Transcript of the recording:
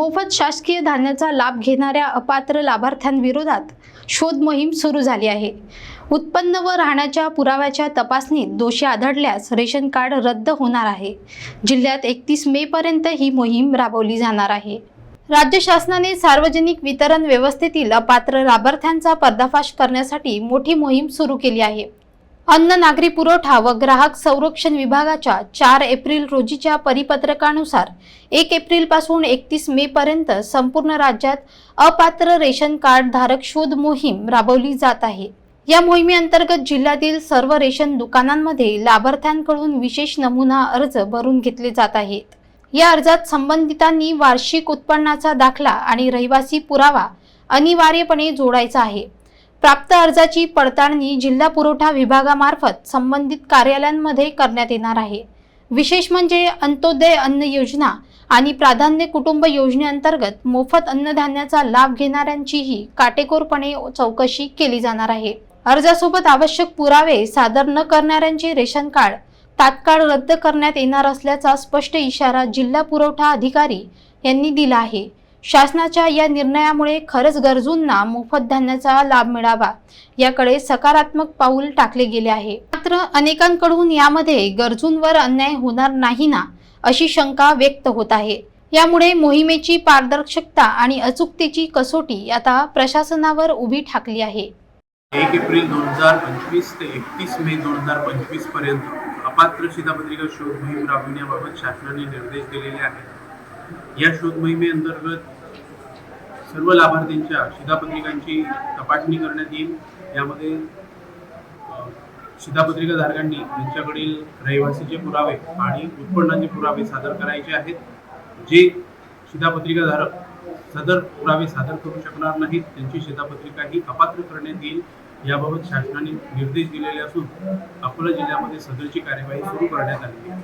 मोफत शासकीय धान्याचा लाभ घेणाऱ्या अपात्र लाभार्थ्यांविरोधात शोध मोहीम सुरू झाली आहे. उत्पन्न व राहण्याच्या पुराव्याच्या तपासणीत दोषी आढळल्यास रेशन कार्ड रद्द होणार आहे. जिल्ह्यात एकतीस मे पर्यंत ही मोहीम राबवली जाणार आहे. राज्य शासनाने सार्वजनिक वितरण व्यवस्थेतील अपात्र लाभार्थ्यांचा पर्दाफाश करण्यासाठी मोठी मोहीम सुरू केली आहे. अन्न नागरी पुरवठा व ग्राहक संरक्षण विभागाच्या चार एप्रिल रोजीच्या परिपत्रकानुसार एक एप्रिलपासून एकतीस मे पर्यंत संपूर्ण राज्यात अपात्र रेशन कार्ड धारक शोध मोहीम राबवली जात आहे. या मोहिमेअंतर्गत जिल्ह्यातील सर्व रेशन दुकानांमध्ये लाभार्थ्यांकडून विशेष नमुना अर्ज भरून घेतले जात आहेत. या अर्जात संबंधितांनी वार्षिक उत्पन्नाचा दाखला आणि रहिवासी पुरावा अनिवार्यपणे जोडायचा आहे. प्राप्त अर्जाची पडताळणी जिल्हा पुरवठा विभागामार्फत संबंधित कार्यालयांमध्ये करण्यात येणार आहे. विशेष म्हणजे अंत्योदय अन्न योजना आणि प्राधान्य कुटुंब योजनेअंतर्गत मोफत अन्नधान्याचा लाभ घेणाऱ्यांचीही काटेकोरपणे चौकशी केली जाणार आहे. अर्जासोबत आवश्यक पुरावे सादर न करणाऱ्यांचे रेशन कार्ड तात्काळ रद्द करण्यात येणार असल्याचा स्पष्ट इशारा जिल्हा पुरवठा अधिकारी यांनी दिला आहे. शासनाच्या या निर्णयामुळे खरंच गरजूंना मोफत धान्याचा लाभ मिळावा. याकडे सकारात्मक पाऊल टाकले गेले आहे. मात्र अनेकांकडून यामध्ये गरजूंवर अन्याय होणार नाही ना अशी शंका व्यक्त होत आहे. यामुळे मोहिमेची पारदर्शकता आणि अचूकतेची कसोटी आता प्रशासनावर उभी ठाकली आहे. एक एप्रिल दोन हजार पंचवीस ते एकतीस मे दोन हजार पंचवीसपर्यंत अपात्र शिधापत्रिका शोध मोहीम राबविण्याबाबत शासनाने निर्देश दिलेले आहेत. या शोध मोहिमेअंतर्गत सर्व लाभार्थींच्या शिधापत्रिकांची तपासणी करण्यात येईल. यामध्ये शिधापत्रिका धारकांनी त्यांच्याकडील रहिवासीचे पुरावे आणि उत्पन्नाचे पुरावे सादर करायचे आहेत. जे शिधापत्रिका धारक सदर पुरावे सादर करू शकणार नाहीत त्यांची शिधापत्रिका ही अपात्र करण्यात येईल. याबाबत शासनाने निर्देश दिलेले असून अकोला जिल्ह्यामध्ये सदरची कार्यवाही सुरू करण्यात आली आहे.